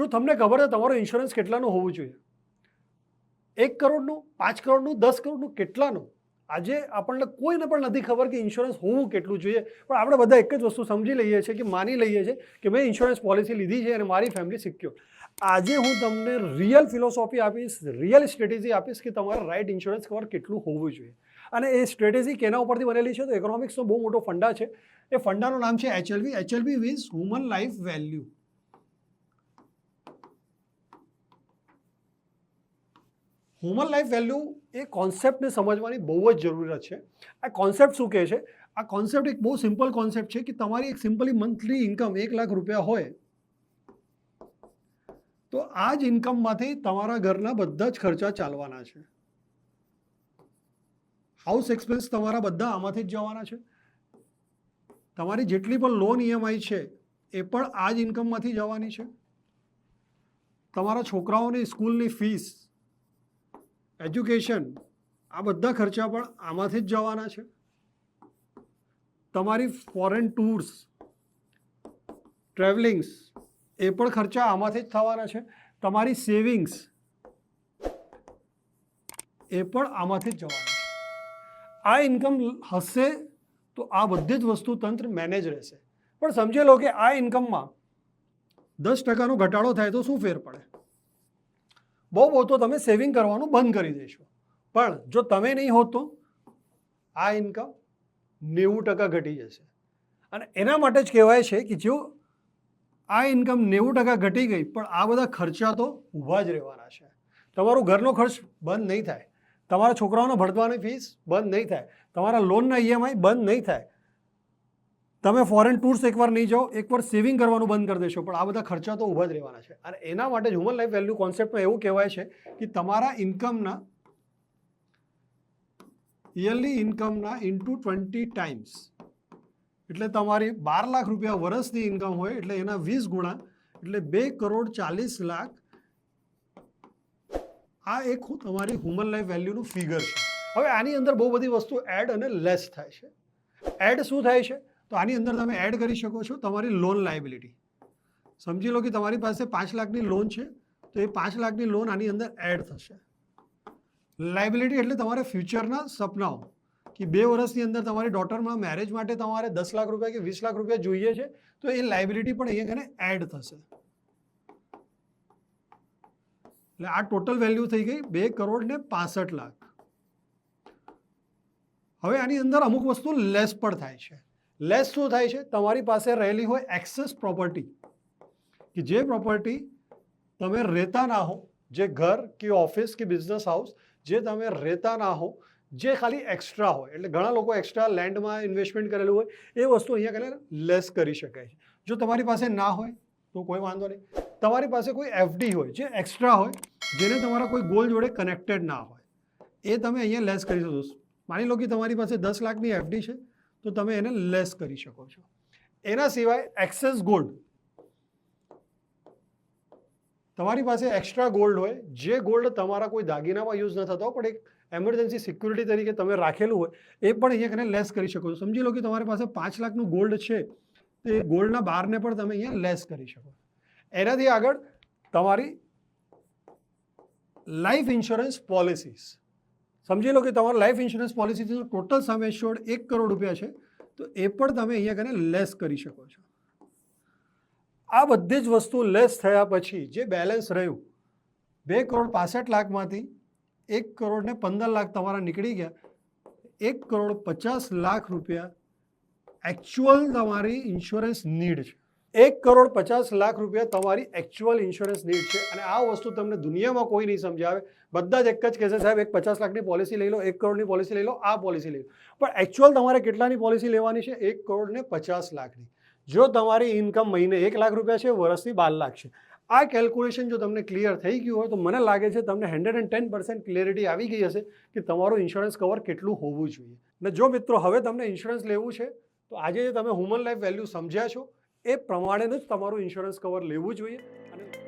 શું તમને ખબર છે તમારો ઇન્સ્યોરન્સ કેટલાનું હોવું જોઈએ? એક કરોડનું, પાંચ કરોડનું, દસ કરોડનું, કેટલાનું? આજે આપણને કોઈને પણ નથી ખબર કે ઇન્સ્યોરન્સ હોવું કેટલું જોઈએ. પણ આપણે બધા એક જ વસ્તુ સમજી લઈએ છીએ કે માની લઈએ છીએ કે મેં ઇન્સ્યોરન્સ પોલિસી લીધી છે અને મારી ફેમિલી સિક્યોર આજે હું તમને રિયલ ફિલોસોફી આપીશ રિયલ સ્ટ્રેટેજી આપીશ કે તમારે રાઇટ ઇન્સ્યોરન્સ કવર કેટલું હોવું જોઈએ. અને એ સ્ટ્રેટેજી કેના ઉપરથી બનેલી છે તો ઇકોનોમિક્સનો બહુ મોટો ફંડા છે. એ ફંડાનું નામ છે HLV HLV is human life value human life value એ કોન્સેપ્ટને સમજવાની બહુ જ જરૂરત છે. આ કોન્સેપ્ટ શું કહે છે? આ કોન્સેપ્ટ એક બહુ સિમ્પલ કોન્સેપ્ટ છે કે તમારી એક સિમ્પલી મંથલી ઇન્કમ એક લાખ રૂપિયા હોય, તો આ જ ઇન્કમમાંથી તમારા ઘરના બધા જ ખર્ચા ચાલવાના છે. હાઉસ એક્સપેન્સ તમારા બધા આમાંથી જ જવાના છે. તમારી જેટલી પણ લોન ઈએમઆઈ છે, એ પણ આ જ ઇન્કમમાંથી જવાની છે. તમારા છોકરાઓની સ્કૂલની ફીસ એજ્યુકેશન, આ બધા ખર્ચા પણ આમાંથી જ જવાના છે. તમારી ફોરેન ટૂર્સ ટ્રાવેલિંગ્સ એ પણ ખર્ચા આમાંથી જ થવાના છે. તમારી સેવિંગ્સ એ પણ આમાંથી જ જવાના છે. આ ઇન્કમ હશે તો આ બધી જ વસ્તુ તંત્ર મેનેજ રહેશે. પણ સમજી લો કે આ ઇન્કમમાં દસ ટકાનો ઘટાડો થાય તો શું ફેર પડે? બહુ બહુ તો તમે સેવિંગ કરવાનું બંધ કરી દેશો. પણ જો તમે નહીં હો તો આ ઇન્કમ નેવું ટકા ઘટી જશે. અને એના માટે જ કહેવાય છે કે જો આ ઇન્કમ નેવું ટકા ઘટી ગઈ, પણ આ બધા ખર્ચા તો ઊભા જ રહેવાના છે. તમારો ઘરનો ખર્ચ બંધ નહીં થાય. તમારા છોકરાઓના ભણવાની ફીસ બંધ નહીં થાય. તમારા લોનના ઈએમઆઈ બંધ નહીં થાય. તમે ફોરેન ટૂર્સ એકવાર નહીં જાઓ, એકવાર સેવિંગ કરવાનું બંધ કરી દેશો. પણ આ બધા ખર્ચા તો ઊભા જ રહેવાના છે. અને એના માટે જ હ્યુમન લાઈફ વેલ્યુ કોન્સેપ્ટમાં એવું કહેવાય છે કે તમારા ઇન્કમના યરલી ઇન્કમના ઇન્ટુ ટ્વેન્ટી ટાઈમ્સ એટલે તમારી બાર લાખ રૂપિયા વર્ષની ઇન્કમ હોય, એટલે એના વીસ ગુણા, એટલે બે કરોડ ચાલીસ લાખ, આ એક તમારી હ્યુમન લાઈફ વેલ્યુનું ફિગર છે. હવે આની અંદર બહુ બધી વસ્તુ એડ અને લેસ થાય છે. એડ શું થાય છે? તો આની અંદર તમે એડ કરી શકો છો તમારી લોન લાયબિલિટી સમજી લો કે તમારી પાસે પાંચ લાખની લોન છે, તો એ પાંચ લાખની લોન આની અંદર એડ થશે. લાયબિલિટી એટલે તમારે ફ્યુચરના સપનાઓ, કે બે વર્ષની અંદર તમારી ડોટરમાં મેરેજ માટે તમારે દસ લાખ રૂપિયા કે વીસ લાખ રૂપિયા જોઈએ છે, તો એ લાયબિલિટી પણ અહીંયા કને એડ થશે. એટલે આ ટોટલ વેલ્યુ થઈ ગઈ બે કરોડ ને પાસઠ લાખ. હવે આની અંદર અમુક વસ્તુ લેસ પણ થાય છે. લેસ શું થાય છે? તમારી પાસે રહેલી હોય એક્સેસ પ્રોપર્ટી કે જે પ્રોપર્ટી તમે રહેતા ના હો, જે ઘર કે ઓફિસ કે બિઝનેસ હાઉસ જે તમે રહેતા ના હો, જે ખાલી એક્સ્ટ્રા હોય, એટલે ઘણા લોકો એક્સ્ટ્રા લેન્ડમાં ઇન્વેસ્ટમેન્ટ કરેલું હોય, એ વસ્તુ અહીંયા કને લેસ કરી શકાય છે. જો તમારી પાસે ના હોય, તો કોઈ વાંધો નહીં. તમારી પાસે કોઈ એફડી હોય, જે એક્સ્ટ્રા હોય, જેને તમારા કોઈ ગોલ જોડે કનેક્ટેડ ના હોય, એ તમે અહીંયા લેસ કરી શકો માની લો કે તમારી પાસે દસ લાખની એફડી છે તો તમે એને લેસ કરી શકો છો. એના સિવાય એક્સેસ ગોલ્ડ તમારી પાસે એક્સ્ટ્રા ગોલ્ડ હોય, જે ગોલ્ડ તમારા કોઈ દાગીનામાં યુઝ ન થતો, પણ એક એમરજન્સી સિક્યુરિટી તરીકે તમે રાખેલું હોય, એ પણ અહીંયા લેસ કરી શકો છો. સમજી લો કે તમારી પાસે પાંચ લાખનું ગોલ્ડ છે, તો ગોલ્ડના બારને પણ તમે અહીંયા લેસ કરી શકો એનાથી આગળ તમારી લાઈફ ઇન્સ્યોરન્સ પોલિસીસ સમજી લો કે તમારો લાઈફ ઇન્સ્યોરન્સ પોલિસીનો ટોટલ સમ એશ્યોર્ડ એક કરોડ રૂપિયા છે, તો એ પણ તમે અહીંયા કને લેસ કરી શકો છો. આ બધી જ વસ્તુ લેસ થયા પછી જે બેલેન્સ રહ્યું, બે કરોડ પાસઠ લાખમાંથી એક કરોડ ને પંદર લાખ તમારા નીકળી ગયા, એક કરોડ પચાસ લાખ રૂપિયા એકચ્યુઅલ તમારી ઇન્સ્યોરન્સ નીડ છે. એક કરોડ પચાસ લાખ રૂપિયા તમારી એકચ્યુઅલ ઇન્સ્યોરન્સ નીડ છે. અને આ વસ્તુ તમને દુનિયામાં કોઈ નહીં સમજાવે. બધા જ એક જ કહેશે, સાહેબ, એક પચાસ લાખની પોલિસી લઈ લો, એક કરોડની પોલિસી લઈ લો, આ પોલિસી લઈ લો. પણ એકચ્યુઅલ તમારે કેટલાની પોલિસી લેવાની છે? એક કરોડ ને પચાસ લાખની. જો તમારી ઇન્કમ મહિને એક લાખ રૂપિયા છે વર્ષથી બાર લાખ છે. આ કેલ્ક્યુલેશન જો તમને ક્લિયર થઈ ગયું હોય, તો મને લાગે છે તમને hundred and ten percent clarity આવી ગઈ હશે કે તમારું ઇન્સ્યોરન્સ કવર કેટલું હોવું જોઈએ. અને જો મિત્રો, હવે તમને ઇન્સ્યોરન્સ લેવું છે, તો આજે જે તમે હ્યુમન લાઈફ વેલ્યુ સમજ્યા છો એ પ્રમાણેનું જ તમારું ઇન્સ્યોરન્સ કવર લેવું જોઈએ અને